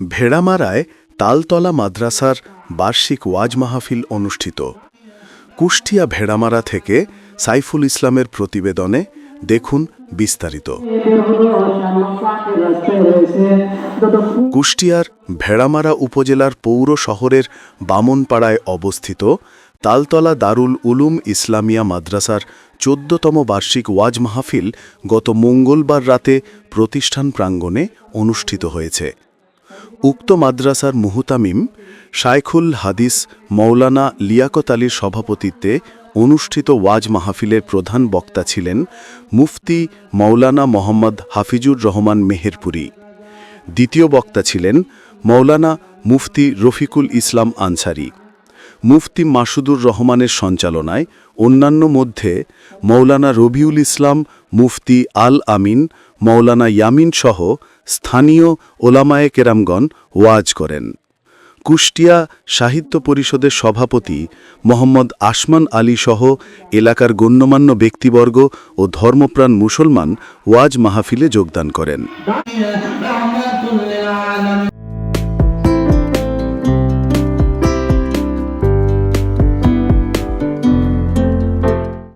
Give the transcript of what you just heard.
ভেড়ামারায় তালতলা মাদ্রাসার বার্ষিক ওয়াজ মাহফিল অনুষ্ঠিত। কুষ্টিয়া ভেড়ামারা থেকে সাইফুল ইসলামের প্রতিবেদনে দেখুন বিস্তারিত। কুষ্টিয়ার ভেড়ামারা উপজেলার পৌর শহরের বামনপাড়ায় অবস্থিত তালতলা দারুল উলুম ইসলামিয়া মাদ্রাসার চোদ্দতম বার্ষিক ওয়াজ মাহফিল গত মঙ্গলবার রাতে প্রতিষ্ঠান প্রাঙ্গণে অনুষ্ঠিত হয়েছে। উক্ত মাদ্রাসার মুহুতামিম শায়খুল হাদিস মৌলানা লিয়াকত আলীর সভাপতিত্বে অনুষ্ঠিত ওয়াজ মাহফিলের প্রধান বক্তা ছিলেন মুফতি মৌলানা মোহাম্মদ হাফিজুর রহমান মেহেরপুরি। দ্বিতীয় বক্তা ছিলেন মৌলানা মুফতি রফিকুল ইসলাম আনসারি। মুফতি মাসুদুর রহমানের সঞ্চালনায় অন্যান্য মধ্যে মৌলানা রবিউল ইসলাম, মুফতি আল আমিন, মৌলানা ইয়ামিন সহ স্থানীয় ওলামায়ে কেরামগণ ওয়াজ করেন। কুষ্টিয়া সাহিত্য পরিষদের সভাপতি মোহাম্মদ আসমান আলী সহ এলাকার গণ্যমান্য ব্যক্তিবর্গ ও ধর্মপ্রাণ মুসলমান ওয়াজ মাহফিলে যোগদান করেন।